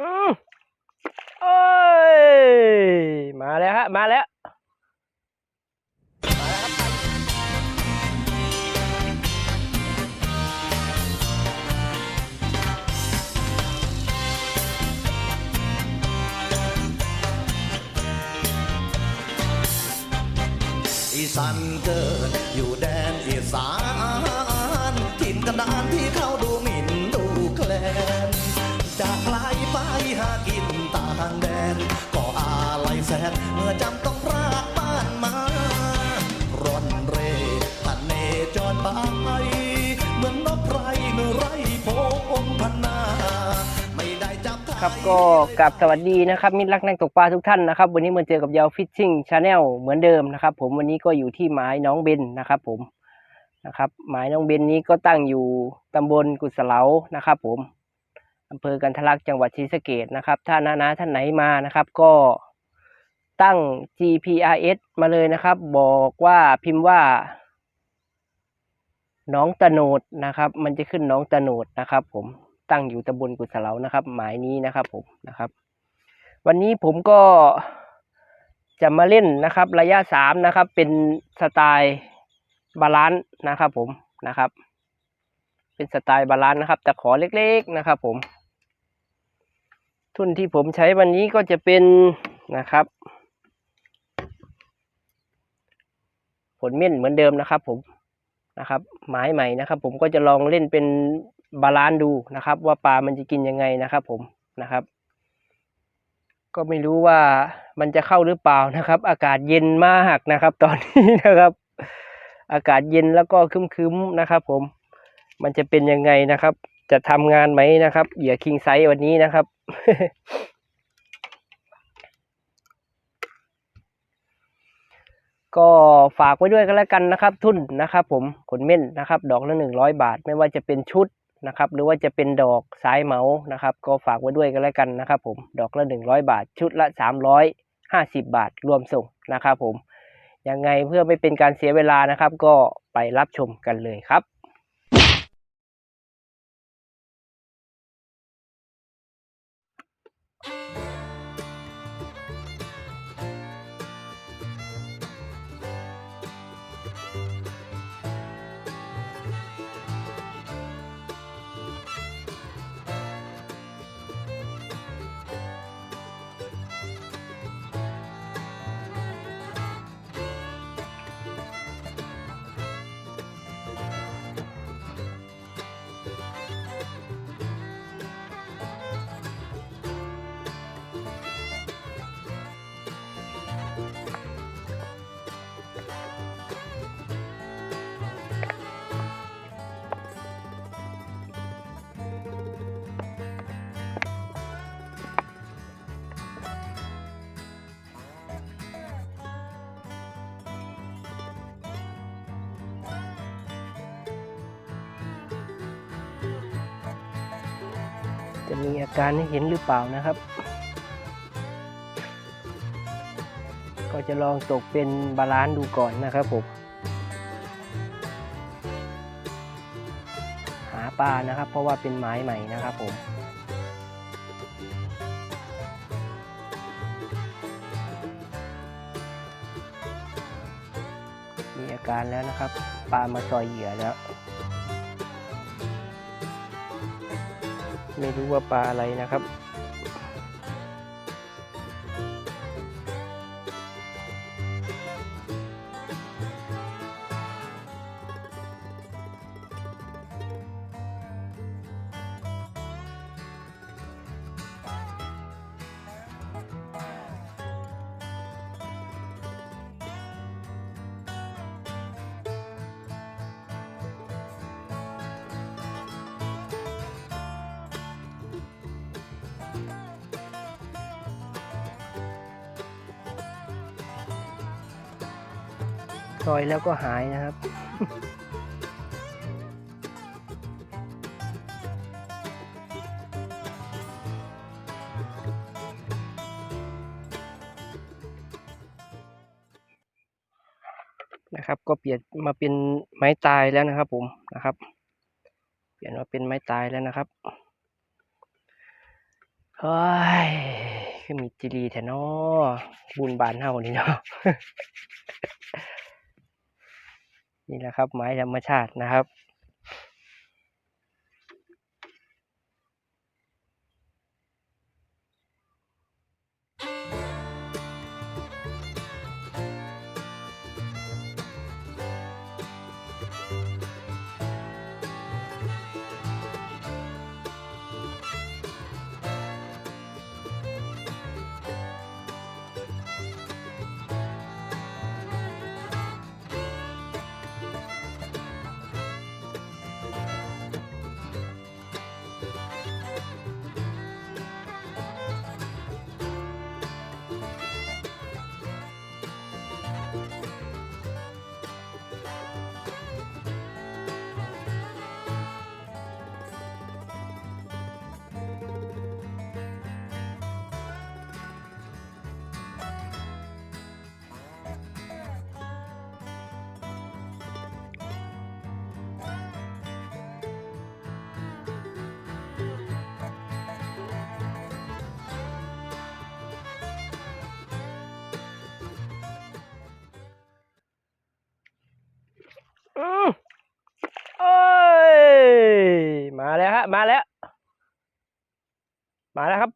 โอ้ย มาแล้วฮะ มาแล้วอีสานเกิดายเหมือนนกไรเมื่อไรโพงพันนาไม่ได้จับครับก็กลับสวัสดีนะครับมิตรรักนักตกปลาทุกท่านนะครับ วันนี้มาเจอกับยาวฟิชชิ่งชาแนลเหมือนเดิมนะครับ ผมวันนี้ก็อยู่ที่หมายน้องเบนนะครับผมนะครับหมายน้องเบนนี้ก็ตั้งอยู่ตำบลกุศเหลานะครับ ผมอำเภอกันทะลักจังหวัดศรีสะเกดนะครับ ถ้านานาท่านไหนมานะครับ ก็ตั้ง GPRS มาเลยนะครับ บอกว่าพิมพ์ว่า น้องตะโนดนะครับ มันจะขึ้นน้องตะโนดนะครับ ผมตั้งอยู่ตำบลกุศเลานะครับ หมายนี้นะครับ ผมนะครับ วันนี้ผมก็จะมาเล่นนะครับ ระยะสามนะครับ เป็นสไตล์บาลานซ์นะครับ ผมนะครับ เป็นสไตล์บาลานซ์นะครับแต่ขอเล็กๆนะครับ ผม ทุนที่ผมใช้วันนี้ก็จะเป็นนะครับ ผลเม่นเหมือนเดิมนะครับ ผม นะครับหมายใหม่นะครับ ผมก็จะลองเล่นเป็นบาลานซ์ดูนะครับ ว่าปลามันจะกินยังไงนะครับ ผมนะครับ ก็ไม่รู้ว่ามันจะเข้าหรือเปล่านะครับ อากาศเย็นมากนะครับ ตอนนี้นะครับ อากาศเย็นแล้วก็คึ้มๆนะครับ ผมมันจะเป็นยังไงนะครับ จะทำงานไหมนะครับเหยื่อคิงไซส์วันนี้นะครับ ก็ฝากไว้ด้วยกันแล้วกันนะครับ ทุนนะครับ ผมขนเม่นนะครับ ดอกละหนึ่งร้อยบาท ไม่ว่าจะเป็นชุดนะครับ หรือว่าจะเป็นดอกสายเหมานะครับ ก็ฝากไว้ด้วยกันแล้วกันนะครับ ผมดอกละหนึ่งร้อยบาท ชุดละสามร้อยห้าสิบบาทรวมส่งนะครับ ผมยังไงเพื่อไม่เป็นการเสียเวลานะครับ ก็ไปรับชมกันเลยครับ จะมีอาการให้เห็นหรือเปล่านะครับ ก็จะลองตกเป็นบาลานซ์ดูก่อนนะครับผมหาปลานะครับ เพราะว่าเป็นไม้ใหม่นะครับผมมีอาการแล้วนะครับปลามาซอยเหยื่อแล้ว ไม่รู้ว่าปลาอะไรนะครับ ซอยแล้วก็หายนะครับ นะครับ ก็เปลี่ยนมาเป็นไม้ตายแล้วนะครับ ผมนะครับ เปลี่ยนมาเป็นไม้ตายแล้วนะครับเฮ้ยคือมีจิรีแทนาะบุญบานเฮานี่เนาะ นี่แหละครับไม้ธรรมชาตินะครับ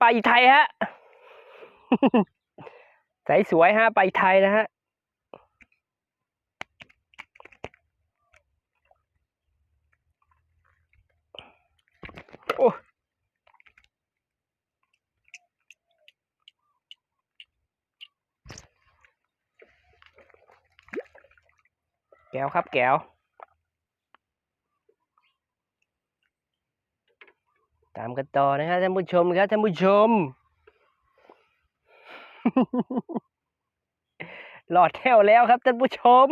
ล้วครับปลาอีไทยฮะใสสวยฮะปลาอีไทยนะฮะโอ้แก้วครับแก้ว ตามกันต่อนะครับท่านผู้ชมครับท่านผู้ชม หลอดแถวแล้วครับท่านผู้ชม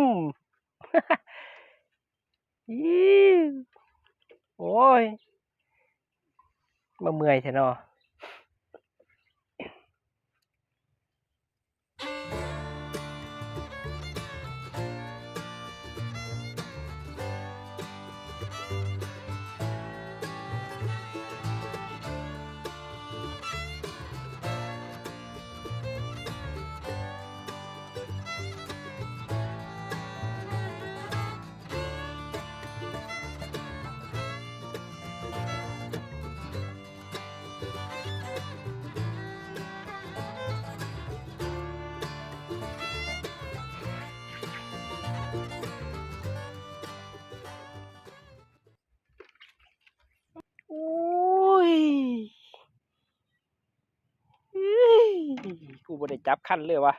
อี้โอ้ยมาเมื่อยใช่เนาะ กูบ่ได้จับคันเลยวะ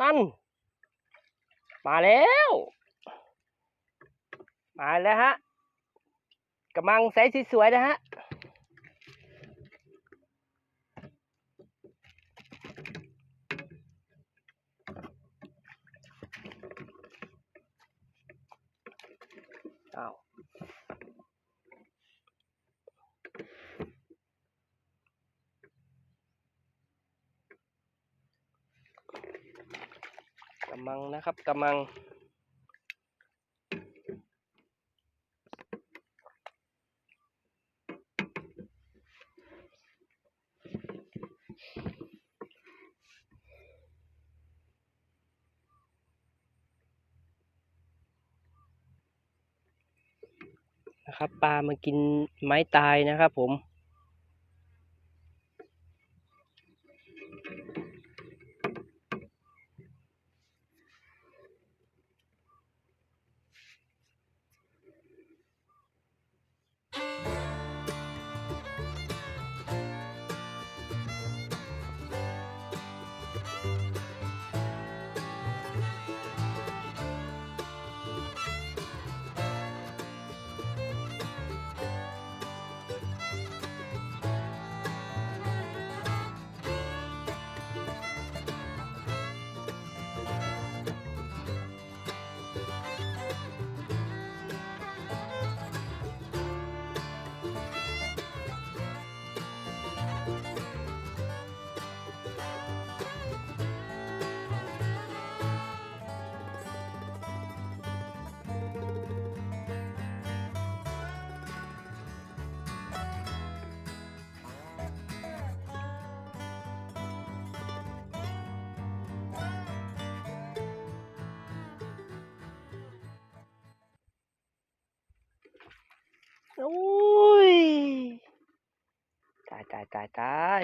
นั่น มาแล้ว มาแล้วฮะกำลังใสสวยๆนะฮะ มังนะครับกำมัง นะครับปลามากินไม้ตายนะครับผม โอ้ย ตายตายตายตาย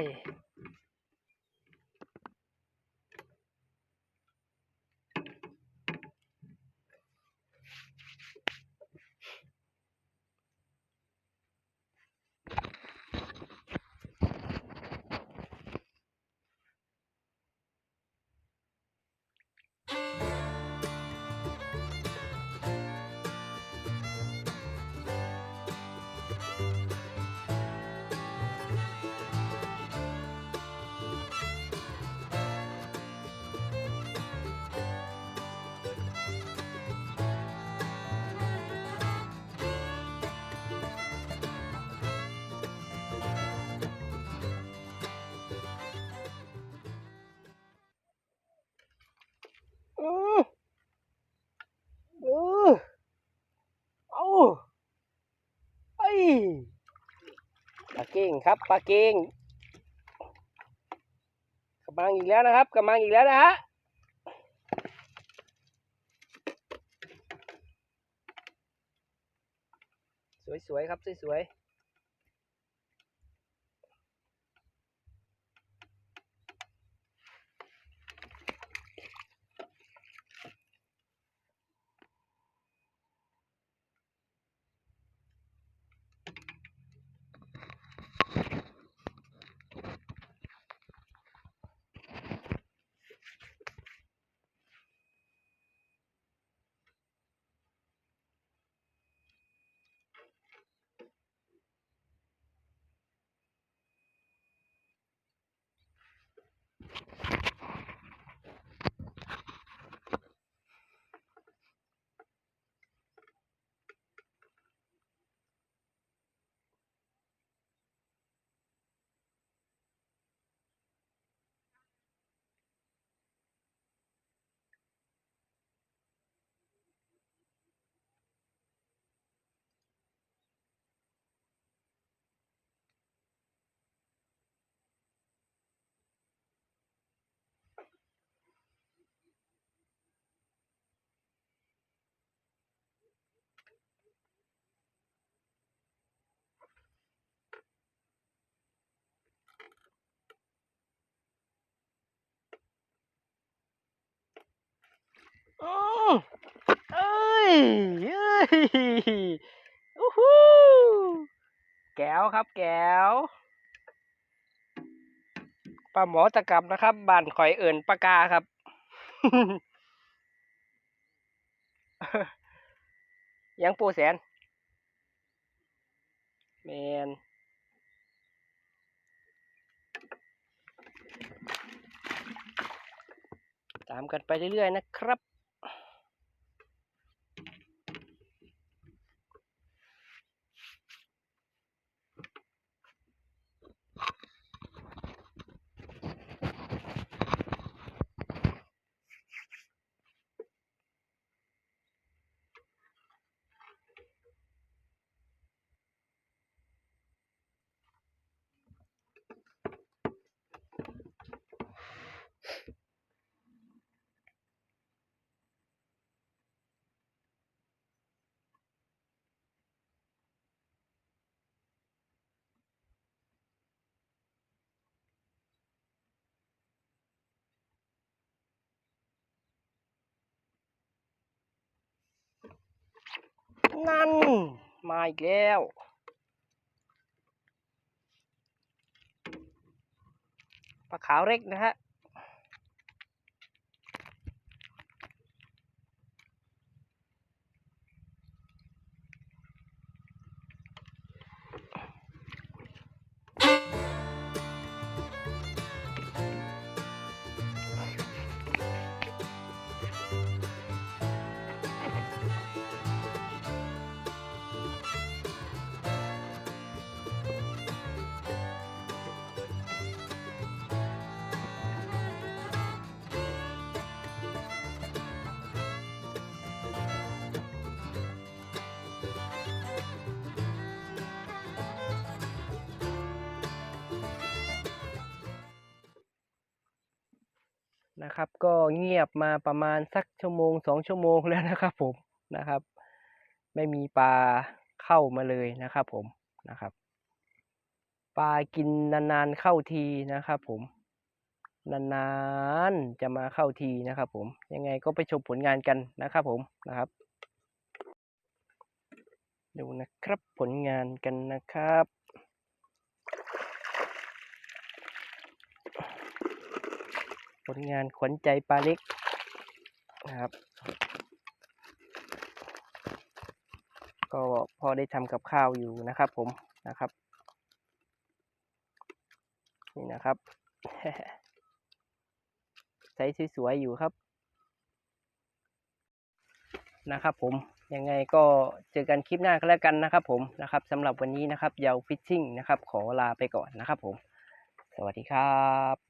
ปลาเก่งครับปลาเก่งกำลังอีกแล้วนะครับกำลังอีกแล้วนะฮะสวยๆครับสวยๆอือเอ้ยเอ้ยอู้หูแก้วครับ แก้วปลาหมอตะกับนะครับบ้านข่อยเอิ่นปลากาครับยังปูแสนแมนตามกันไปเรื่อยๆนะครับ นั่น มาอีกแล้วปลาขาวเล็กนะฮะ นะครับ ก็เงียบมาประมาณสักชั่วโมงสองชั่วโมงแล้วนะครับ ผมนะครับ ไม่มีปลาเข้ามาเลยนะครับ ผมนะครับ ปลากินนานๆเข้าทีนะครับ ผมนานๆจะมาเข้าทีนะครับ ผมยังไงก็ไปชมผลงานกันนะครับ ผมนะครับดูนะครับผลงานกันนะครับ ผลงานขวัญใจปลาเล็กนะครับ ก็พอได้ทำกับข้าวอยู่นะครับผมนะครับ นี่นะครับใช้สวยๆอยู่ครับ นะครับผมยังไงก็เจอกันคลิปหน้าก็แล้วกันนะครับผมนะครับสำหรับวันนี้นะครับเยาวฟิชชิ่งนะครับ ขอลาไปก่อนนะครับผม สวัสดีครับ